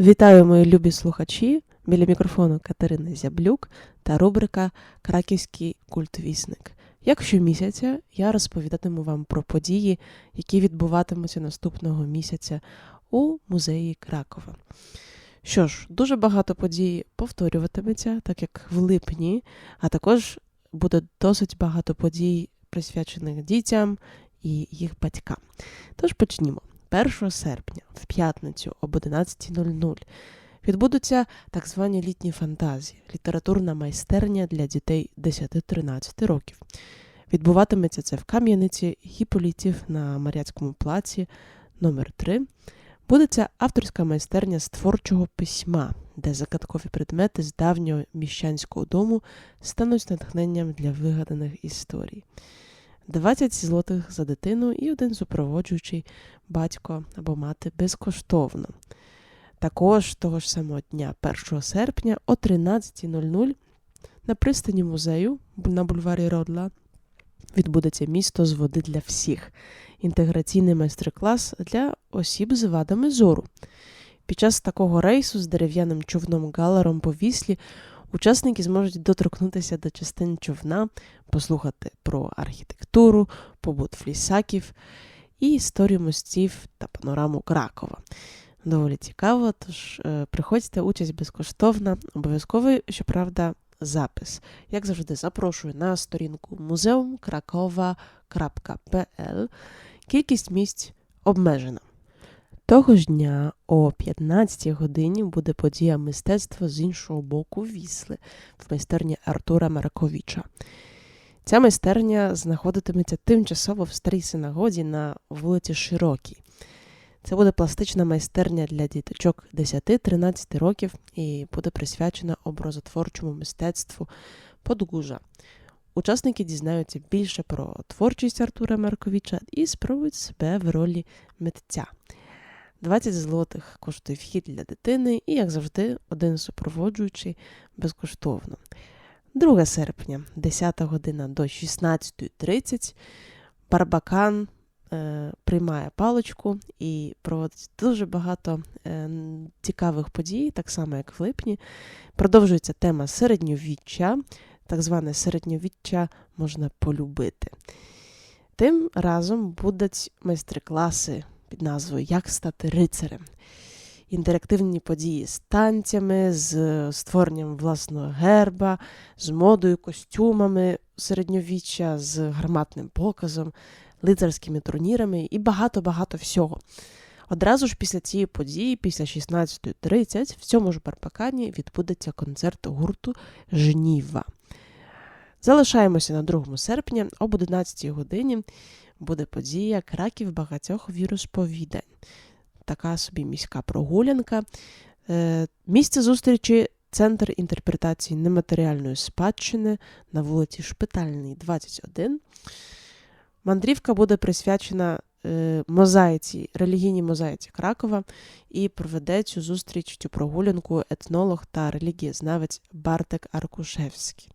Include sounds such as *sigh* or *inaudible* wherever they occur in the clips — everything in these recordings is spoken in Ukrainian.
Вітаю, мої любі слухачі! Біля мікрофону Катерина Зяблюк та рубрика Краківський культвісник. Як щомісяця я розповідатиму вам про події, які відбуватимуться наступного місяця у музеї Кракова. Що ж, дуже багато подій повторюватиметься, так як в липні, а також буде досить багато подій, присвячених дітям і їх батькам. Тож почнімо. 1 серпня в п'ятницю об 11.00 відбудуться так звані літні фантазії, літературна майстерня для дітей 10-13 років. Відбуватиметься це в Кам'яниці Гіполітів на Мар'яцькому плаці номер 3 Буде ця авторська майстерня з творчого письма, де загадкові предмети з давнього міщанського дому стануть натхненням для вигаданих історій. 20 злотих за дитину і один супроводжуючий батько або мати безкоштовно. Також того ж самого дня, 1 серпня, о 13.00 на пристані музею на бульварі Родла відбудеться місто з води для всіх. Інтеграційний майстер-клас для осіб з вадами зору. Під час такого рейсу з дерев'яним човном галером по віслі учасники зможуть доторкнутися до частин човна, послухати про архітектуру, побут флісаків і історію мостів та панораму Кракова. Доволі цікаво, тож е, приходьте, участь безкоштовна, обов'язковий, щоправда, запис. Як завжди, запрошую на сторінку muzeumkrakova.pl. Кількість місць обмежена. Того ж дня о 15 годині буде подія мистецтва з іншого боку Вісли в майстерні Артура Мараковіча. Ця майстерня знаходитиметься тимчасово в старій синагоді на вулиці Широкій. Це буде пластична майстерня для діточок 10-13 років і буде присвячена образотворчому мистецтву Подгужа. Учасники дізнаються більше про творчість Артура Марковіча і спробують себе в ролі митця. 20 злотих коштує вхід для дитини і, як завжди, один супроводжуючий безкоштовно. 2 серпня, 10 година до 16.30, Барбакан е, приймає паличку і проводить дуже багато е, цікавих подій, так само як в липні. Продовжується тема середньовіччя, так зване середньовіччя можна полюбити. Тим разом будуть майстер-класи під назвою Як стати рицарем. Інтерактивні події з танцями, з створенням власного герба, з модою, костюмами середньовіччя, з гарматним показом, лицарськими турнірами і багато-багато всього. Одразу ж після цієї події, після 16.30, в цьому ж Барбакані відбудеться концерт гурту Жніва. Залишаємося на 2 серпня об 11 годині буде подія Краків багатьох віросповідань. Така собі міська прогулянка. Е, місце зустрічі Центр інтерпретації нематеріальної спадщини на вулиці Шпитальний, 21. Мандрівка буде присвячена е, мозаїці, релігійній мозаїці Кракова і проведе цю зустріч, цю прогулянку етнолог та релігієзнавець Бартек Аркушевський.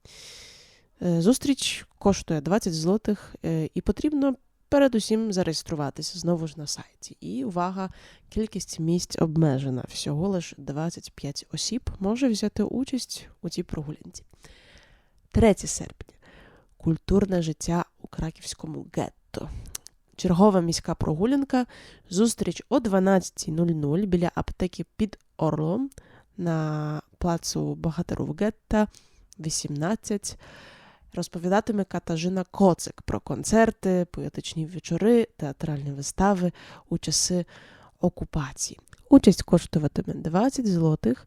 Е, зустріч коштує 20 злотих і потрібно передусім зареєструватися знову ж на сайті. І увага, кількість місць обмежена. Всього лише 25 осіб може взяти участь у цій прогулянці. 3 серпня. Культурне життя у краківському гетто. Чергова міська прогулянка. Зустріч о 12.00 біля аптеки під Орлом на плацу Багатеру Гетта 18 розповідатиме Катажина Коцик про концерти, поетичні вечори, театральні вистави у часи окупації. Участь коштуватиме 20 злотих.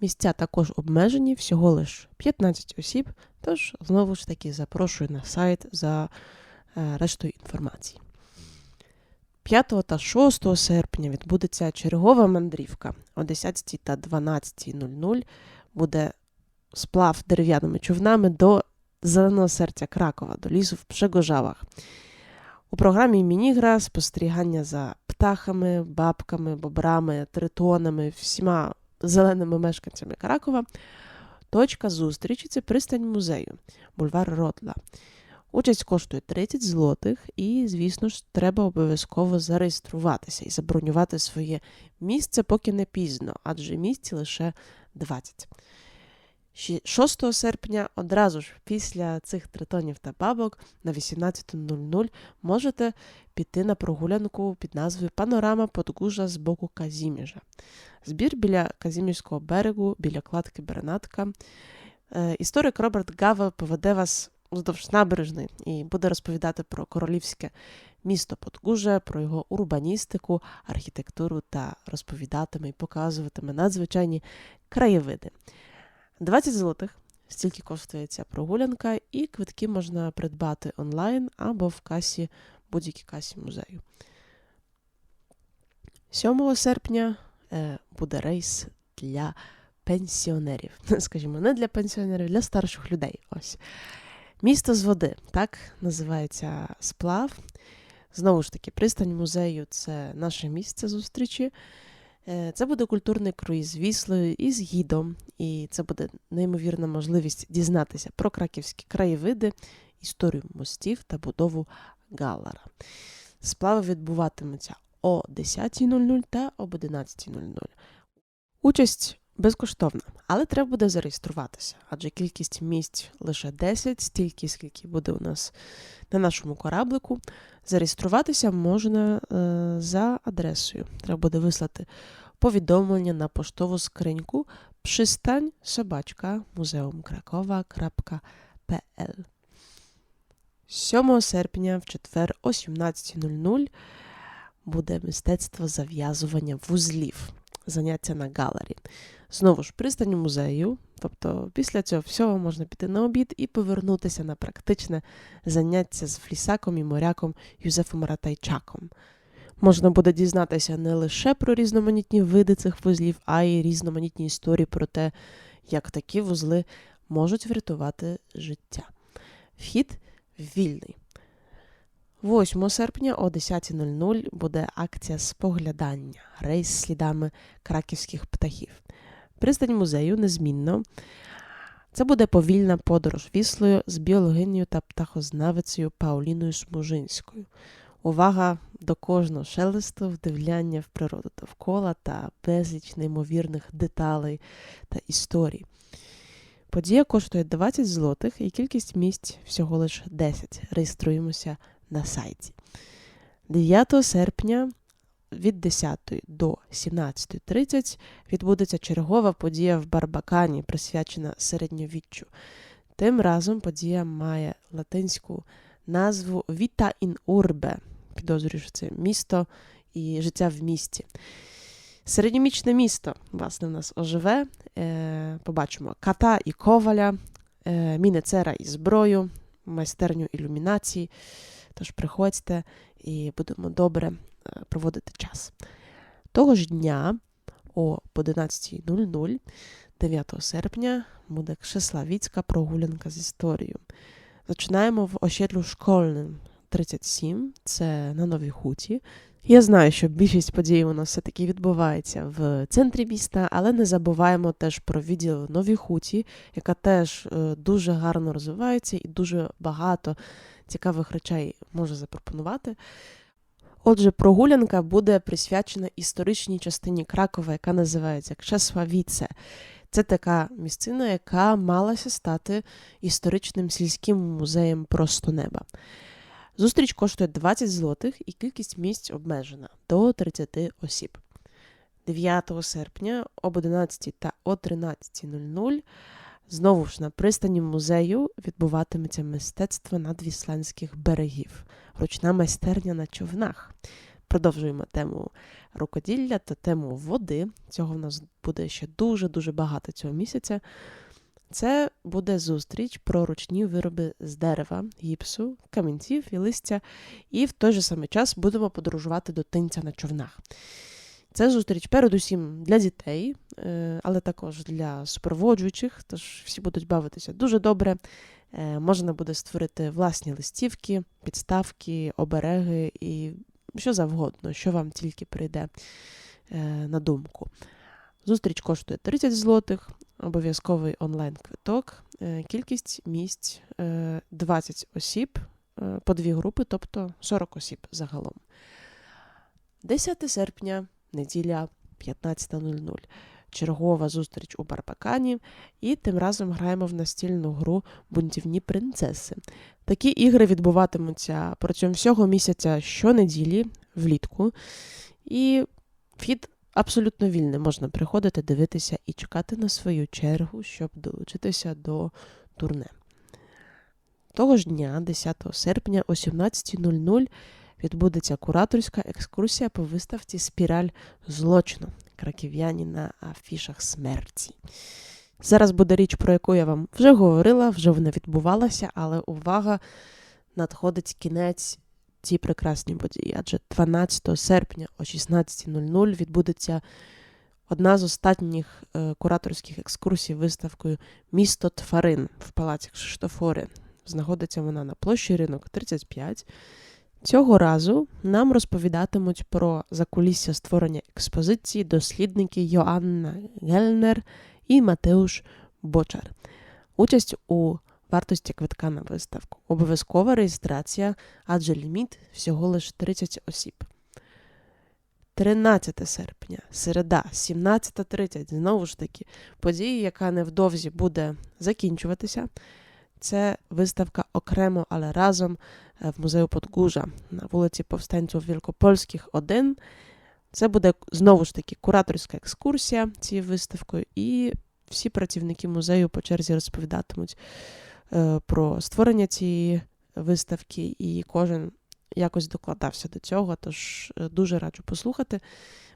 Місця також обмежені, всього лиш 15 осіб. Тож, знову ж таки, запрошую на сайт за е, рештою інформації. 5 та 6 серпня відбудеться чергова мандрівка о 10 та 12.00 буде сплав дерев'яними човнами до зеленого серця Кракова до лісу в Пшегожавах. У програмі мінігра спостерігання за птахами, бабками, бобрами, тритонами, всіма зеленими мешканцями Кракова. Точка зустрічі це пристань музею, бульвар Ротла. Участь коштує 30 злотих, і, звісно ж, треба обов'язково зареєструватися і забронювати своє місце, поки не пізно, адже місць лише 20. Ще 6 серпня, одразу ж після цих тритонів та бабок на 18.00 можете піти на прогулянку під назвою Панорама Подгужа з боку Казіміжа. Збір біля Казіміжського берегу, біля кладки Бернатка. Е, Історик Роберт Гавел поведе вас уздовж набережної і буде розповідати про королівське місто Подгужа, про його урбаністику, архітектуру та розповідатиме і показуватиме надзвичайні краєвиди. 20 злотих стільки коштує ця прогулянка, і квитки можна придбати онлайн або в касі будь-якій касі музею. 7 серпня е, буде рейс для пенсіонерів. *laughs* Скажімо, не для пенсіонерів, для старших людей. Ось. Місто з води, так називається сплав. Знову ж таки, пристань музею це наше місце зустрічі. Е, Це буде культурний круїз Віслою і з гідом, і це буде неймовірна можливість дізнатися про краківські краєвиди, історію мостів та будову галера. Сплави відбуватимуться о 10.00 та об 11.00. Участь безкоштовна, але треба буде зареєструватися, адже кількість місць лише 10, стільки, скільки буде у нас на нашому кораблику. Зареєструватися можна е, за адресою. Треба буде вислати повідомлення на поштову скриньку пристань собачка muzeumkrakowa.pl 7 серпня в четвер о 17.00 буде мистецтво зав'язування вузлів. Заняття на галері. Знову ж пристань музею, тобто після цього всього можна піти на обід і повернутися на практичне заняття з флісаком і моряком Юзефом Ратайчаком. Можна буде дізнатися не лише про різноманітні види цих вузлів, а й різноманітні історії про те, як такі вузли можуть врятувати життя. Вхід вільний. 8 серпня о 10.00 буде акція споглядання, рейс слідами краківських птахів. Пристань музею незмінно. Це буде повільна подорож віслою з біологинею та птахознавицею Пауліною Смужинською. Увага до кожного шелесту, вдивляння в природу довкола та безліч неймовірних деталей та історій. Подія коштує 20 злотих і кількість місць всього лише 10. Реєструємося на сайті. 9 серпня від 10 до 17.30 відбудеться чергова подія в Барбакані, присвячена середньовіччю. Тим разом подія має латинську назву Vita in Urbe. Підозрюю, що це місто і життя в місті. Середньомічне місто, власне, в нас оживе. Е, побачимо ката і коваля, е, мінецера і зброю, майстерню ілюмінації. Тож приходьте і будемо добре проводити час. Того ж дня о 11.00, 9 серпня, буде Кшеславіцька прогулянка з історією. Починаємо в ощедлю школьним 37, це на Новій Хуті. Я знаю, що більшість подій у нас все-таки відбувається в центрі міста, але не забуваємо теж про відділ Новій Хуті, яка теж е, дуже гарно розвивається і дуже багато цікавих речей може запропонувати. Отже, прогулянка буде присвячена історичній частині Кракова, яка називається Кшесвавіце. Це така місцина, яка малася стати історичним сільським музеєм просто неба. Зустріч коштує 20 злотих і кількість місць обмежена до 30 осіб. 9 серпня об 11 та о 13.00 знову ж на пристані музею відбуватиметься мистецтво надвісландських берегів, ручна майстерня на човнах. Продовжуємо тему рукоділля та тему води. Цього в нас буде ще дуже-дуже багато цього місяця. Це буде зустріч про ручні вироби з дерева, гіпсу, камінців і листя, і в той же самий час будемо подорожувати до тинця на човнах. Це зустріч передусім для дітей, е, але також для супроводжуючих, тож всі будуть бавитися дуже добре. Е, Можна буде створити власні листівки, підставки, обереги і що завгодно, що вам тільки прийде е, на думку. Зустріч коштує 30 злотих. обов'язковий онлайн-квиток. Кількість місць е, 20 осіб по дві групи, тобто 40 осіб загалом. 10 серпня, неділя 15.00. Чергова зустріч у Барбакані, і тим разом граємо в настільну гру Бунтівні принцеси. Такі ігри відбуватимуться протягом всього місяця щонеділі, влітку. І вхід абсолютно вільний. Можна приходити, дивитися і чекати на свою чергу, щоб долучитися до турне. Того ж дня, 10 серпня о 17.00, відбудеться кураторська екскурсія по виставці Спіраль злочину краків'яні на афішах смерті. Зараз буде річ, про яку я вам вже говорила, вже вона відбувалася, але увага, надходить кінець цій прекрасній події. Адже 12 серпня о 16.00 відбудеться одна з останніх е, кураторських екскурсій виставкою Місто Тварин в палаці Кшиштофори. Знаходиться вона на площі ринок 35. Цього разу нам розповідатимуть про закулісся створення експозиції дослідники Йоанна Гельнер і Матеуш Бочар. Участь у вартості квитка на виставку. Обов'язкова реєстрація, адже ліміт всього лише 30 осіб. 13 серпня, середа, 17.30. Знову ж таки, подія, яка невдовзі буде закінчуватися. Це виставка окремо, але разом е, в музею Подгужа на вулиці Повстанців Вілкопольських, 1. Це буде знову ж таки кураторська екскурсія цією виставкою, і всі працівники музею по черзі розповідатимуть е, про створення цієї виставки, і кожен якось докладався до цього. Тож е, дуже раджу послухати,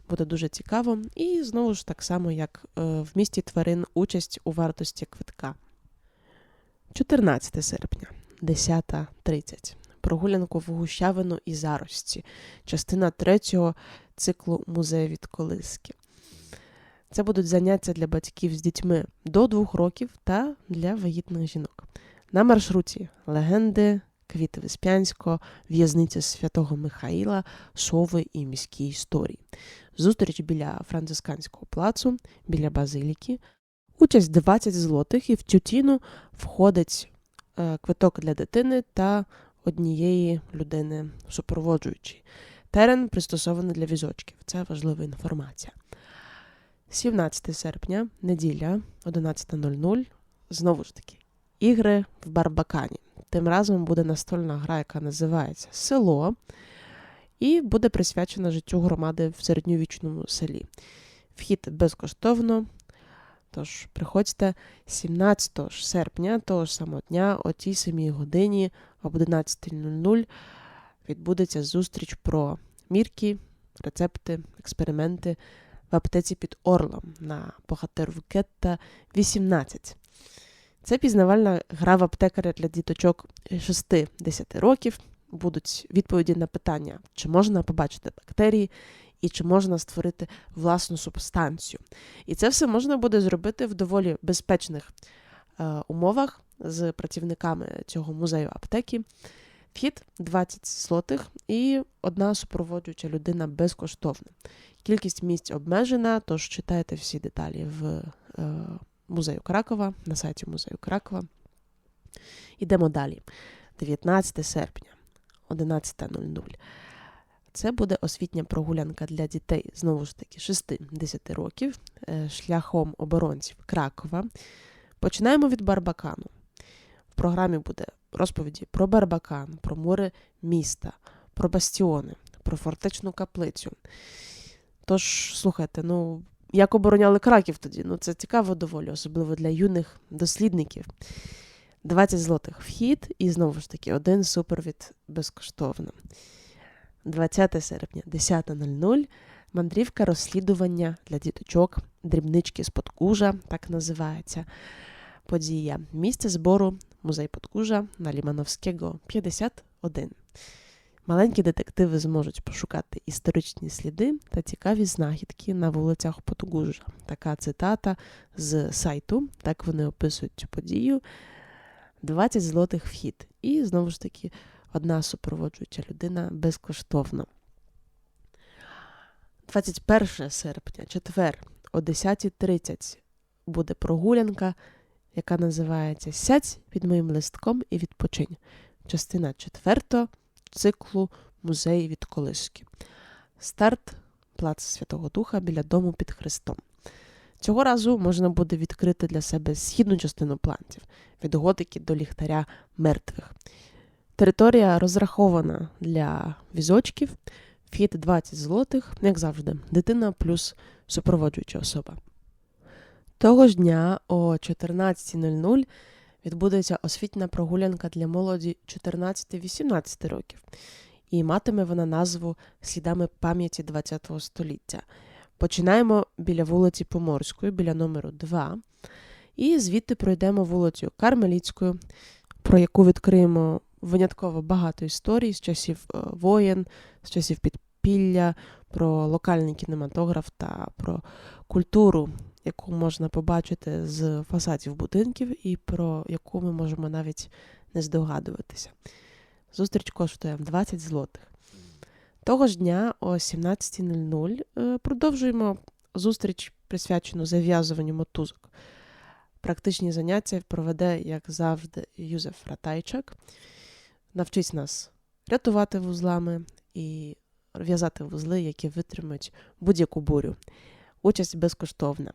буде дуже цікаво. І знову ж так само, як в місті тварин, участь у вартості квитка. 14 серпня, 10.30. Прогулянку в Гущавину і Зарості. Частина третього циклу музею від колиски. Це будуть заняття для батьків з дітьми до двох років та для вагітних жінок. На маршруті легенди Квіти Веспянського, в'язниця Святого Михаїла, Сови і міські історії. Зустріч біля францисканського плацу, біля базиліки. Участь 20 злотих, і в цю ціну входить е, квиток для дитини та однієї людини супроводжуючої. Терен пристосований для візочків. Це важлива інформація. 17 серпня, неділя, 11.00. Знову ж таки, ігри в Барбакані. Тим разом буде настольна гра, яка називається Село, і буде присвячена життю громади в середньовічному селі. Вхід безкоштовно. Тож приходьте 17 серпня, того ж самого дня, о тій самій годині, об 11.00 відбудеться зустріч про мірки, рецепти, експерименти в аптеці під Орлом на Богатиру Кетта 18. Це пізнавальна гра в аптекаря для діточок 6-10 років. Будуть відповіді на питання, чи можна побачити бактерії і чи можна створити власну субстанцію. І це все можна буде зробити в доволі безпечних е, умовах з працівниками цього музею аптеки. Вхід 20 злотих і одна супроводжуюча людина безкоштовна. Кількість місць обмежена, тож читайте всі деталі в е, музею Кракова, на сайті музею Кракова. Йдемо далі. 19 серпня, 11.00. Це буде освітня прогулянка для дітей, знову ж таки, 6-10 років, е, шляхом оборонців Кракова. Починаємо від Барбакану. В програмі буде розповіді про Барбакан, про море міста, про бастіони, про фортечну каплицю. Тож, слухайте, ну, як обороняли краків тоді? Ну, це цікаво доволі, особливо для юних дослідників. 20 злотих вхід, і знову ж таки, один супровід безкоштовно. 20 серпня, 10.00. Мандрівка розслідування для діточок, дрібнички з Подкужа, так називається подія. Місце збору музей Подкужа на Лімановського 51. Маленькі детективи зможуть пошукати історичні сліди та цікаві знахідки на вулицях Подгужа. Така цитата з сайту, так вони описують цю подію. 20 злотих вхід. І знову ж таки одна супроводжуюча людина безкоштовно. 21 серпня, четвер, о 10.30 буде прогулянка, яка називається Сядь під моїм листком і відпочинь. Частина четверта циклу Музей від колиски. Старт плац Святого Духа біля дому під Христом. Цього разу можна буде відкрити для себе східну частину плантів від готики до ліхтаря мертвих. Територія розрахована для візочків, вхід 20 злотих, як завжди, дитина плюс супроводжуюча особа. Того ж дня о 14.00 відбудеться освітня прогулянка для молоді 14-18 років, і матиме вона назву Слідами пам'яті ХХ століття. Починаємо біля вулиці Поморської, біля номеру 2, і звідти пройдемо вулицю Кармеліцькою, про яку відкриємо винятково багато історій з часів е, воєн, з часів підпілля, про локальний кінематограф та про культуру, яку можна побачити з фасадів будинків, і про яку ми можемо навіть не здогадуватися. Зустріч коштує 20 злотих. Того ж дня о 17.00 е, продовжуємо зустріч, присвячену зав'язуванню мотузок. Практичні заняття проведе, як завжди, Юзеф Ратайчак. Навчить нас рятувати вузлами і в'язати вузли, які витримають будь-яку бурю. Участь безкоштовна.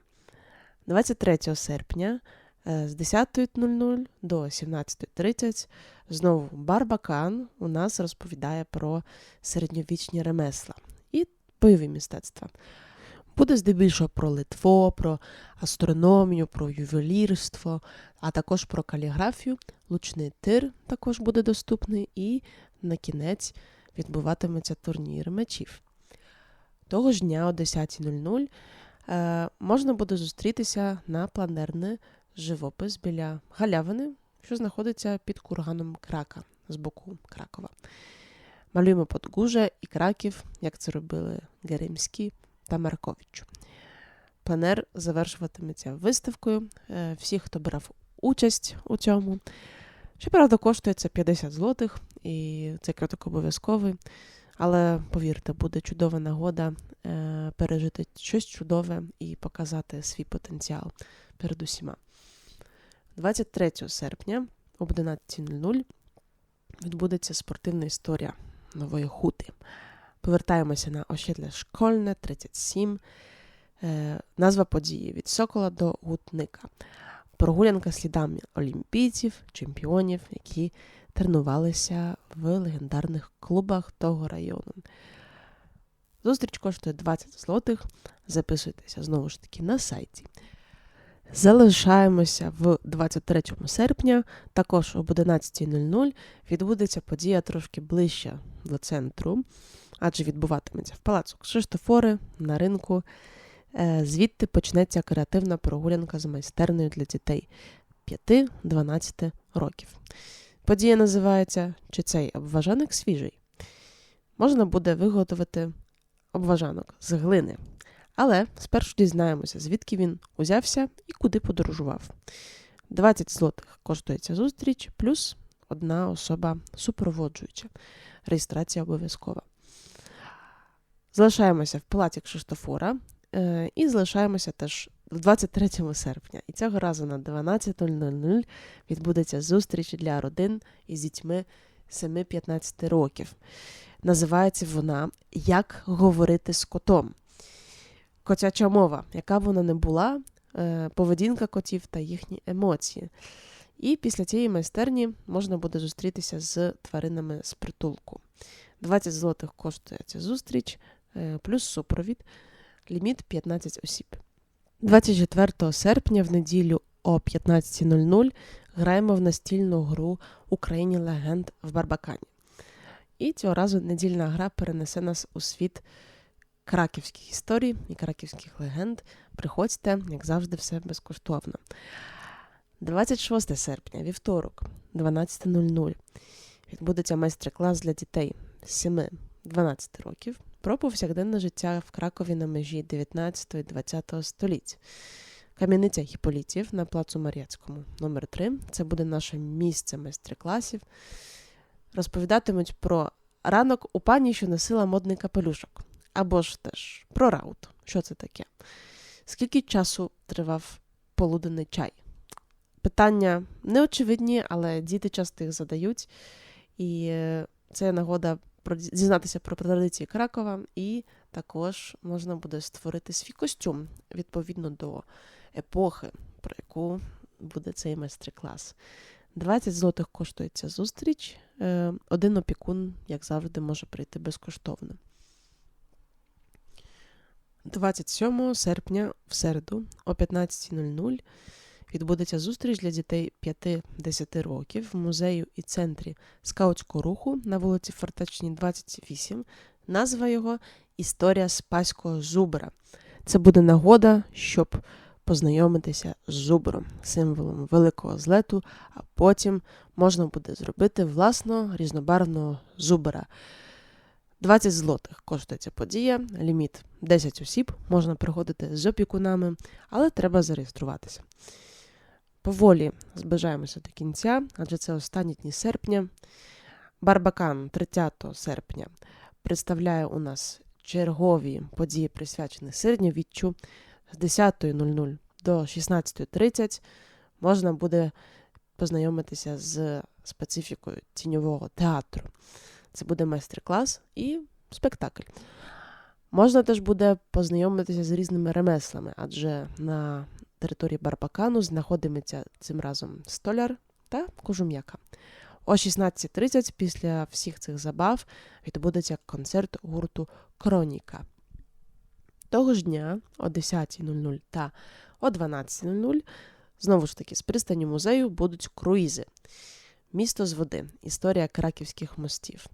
23 серпня е, з 10.00 до 17.30 знову Барбакан у нас розповідає про середньовічні ремесла і бойові мистецтва. Буде здебільшого про литво, про астрономію, про ювелірство, а також про каліграфію. Лучний тир також буде доступний, і на кінець відбуватиметься турнір мечів. Того ж дня о 10.00 е, можна буде зустрітися на планерний живопис біля галявини, що знаходиться під курганом Крака з боку Кракова. Малюємо Подгужа і Краків, як це робили Геремський та Маркович. Пленер завершуватиметься виставкою. Е, Всі, хто брав участь у цьому. Щоправда, коштує це 50 злотих, і цей квиток обов'язковий. Але повірте, буде чудова нагода е, пережити щось чудове і показати свій потенціал перед усіма. 23 серпня об 11.00 відбудеться спортивна історія нової хути. Повертаємося на ощадля школьне 37. Е, назва події від Сокола до Гутника. Прогулянка слідами олімпійців, чемпіонів, які тренувалися в легендарних клубах того району. Зустріч коштує 20 злотих. Записуйтеся знову ж таки на сайті. Залишаємося в 23 серпня, також об 11.00 відбудеться подія трошки ближче до центру, адже відбуватиметься в палацу Кшиштофори на ринку. Е, Звідти почнеться креативна прогулянка з майстернею для дітей 5-12 років. Подія називається Чи цей обважаник свіжий? Можна буде виготовити обважанок з глини. Але спершу дізнаємося, звідки він узявся і куди подорожував. 20 злотих коштує ця зустріч, плюс одна особа супроводжуюча. Реєстрація обов'язкова. Залишаємося в палаці Кшиштофора е, і залишаємося теж 23 серпня. І цього разу на 12.00 відбудеться зустріч для родин із дітьми 7-15 років. Називається вона Як говорити з котом. Котяча мова, яка вона не була, е, поведінка котів та їхні емоції. І після цієї майстерні можна буде зустрітися з тваринами з притулку. 20 злотих коштує ця зустріч, плюс супровід, ліміт 15 осіб. 24 серпня в неділю о 15.00 граємо в настільну гру Україні легенд в Барбакані. І цього разу недільна гра перенесе нас у світ краківських історій і краківських легенд. Приходьте, як завжди, все безкоштовно. 26 серпня, вівторок, 12.00. Відбудеться майстер-клас для дітей з 7-12 років про повсякденне життя в Кракові на межі 19-20 століть. Кам'яниця Гіполітів на плацу Мар'яцькому, номер 3 Це буде наше місце майстер-класів. Розповідатимуть про ранок у пані, що носила модний капелюшок. Або ж теж про раут. Що це таке? Скільки часу тривав полуденний чай. Питання неочевидні, але діти часто їх задають. І е, це нагода дізнатися про традиції Кракова, і також можна буде створити свій костюм відповідно до епохи, про яку буде цей майстер-клас. 20 злотих коштує ця зустріч. Е, Один опікун, як завжди, може прийти безкоштовно. 27 серпня в середу о 15.00 відбудеться зустріч для дітей 5-10 років в музею і центрі скаутського руху на вулиці Фортечній 28. Назва його Історія Спаського зубра. Це буде нагода, щоб познайомитися з зубром, символом великого злету, а потім можна буде зробити власного різнобарвного зубра. 20 злотих коштує ця подія, ліміт 10 осіб, можна приходити з опікунами, але треба зареєструватися. Поволі зближаємося до кінця, адже це останні дні серпня. Барбакан 30 серпня представляє у нас чергові події, присвячені середньовіччю. З 10.00 до 16.30 можна буде познайомитися з специфікою тіньового театру. Це буде майстер-клас і спектакль. Можна теж буде познайомитися з різними ремеслами, адже на території Барбакану знаходиметься цим разом столяр та кожум'яка. О 16.30 після всіх цих забав відбудеться концерт гурту Кроніка. Того ж дня о 10.00 та о 12.00 знову ж таки з пристані музею будуть круїзи. Місто з води. Історія краківських мостів.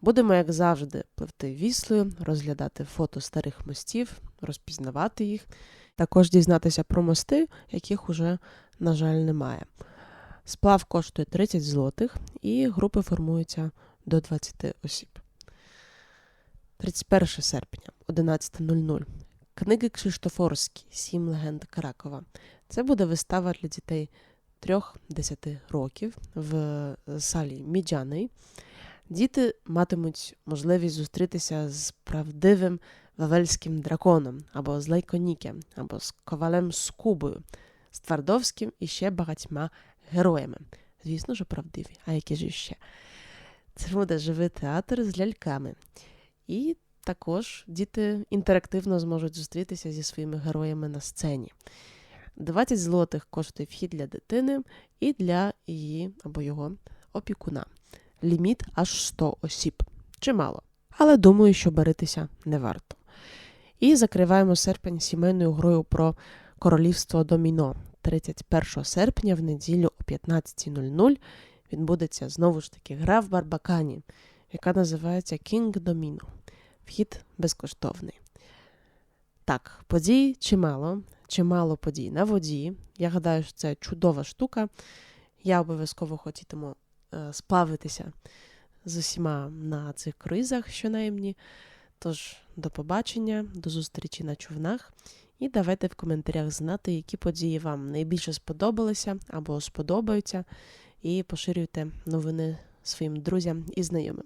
Будемо, як завжди, пливти віслою, розглядати фото старих мостів, розпізнавати їх, також дізнатися про мости, яких уже, на жаль, немає. Сплав коштує 30 злотих, і групи формуються до 20 осіб. 31 серпня, 11.00. Книги Кшиштофорські Сім легенд Кракова. Це буде вистава для дітей 3-10 років в салі Міджаний. Діти матимуть можливість зустрітися з правдивим вавельським драконом, або з Лайконікем, або з ковалем Скубою, з Твардовським і ще багатьма героями. Звісно ж, правдиві, а які ж іще. Це буде живий театр з ляльками. І також діти інтерактивно зможуть зустрітися зі своїми героями на сцені. 20 злотих коштує вхід для дитини і для її або його опікуна. Ліміт аж 100 осіб. Чимало. Але думаю, що баритися не варто. І закриваємо серпень сімейною грою про королівство Доміно. 31 серпня в неділю о 15.00 відбудеться знову ж таки гра в Барбакані, яка називається King Domino. Вхід безкоштовний. Так, подій чимало, чимало подій на воді. Я гадаю, що це чудова штука. Я обов'язково хотітиму е, сплавитися з усіма на цих круїзах, щонаймні. Тож, до побачення, до зустрічі на човнах. І давайте в коментарях знати, які події вам найбільше сподобалися або сподобаються, і поширюйте новини своїм друзям і знайомим.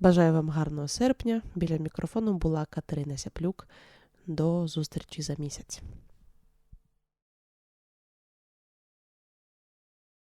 Бажаю вам гарного серпня. Біля мікрофону була Катерина Сяплюк. До зустрічі за місяць.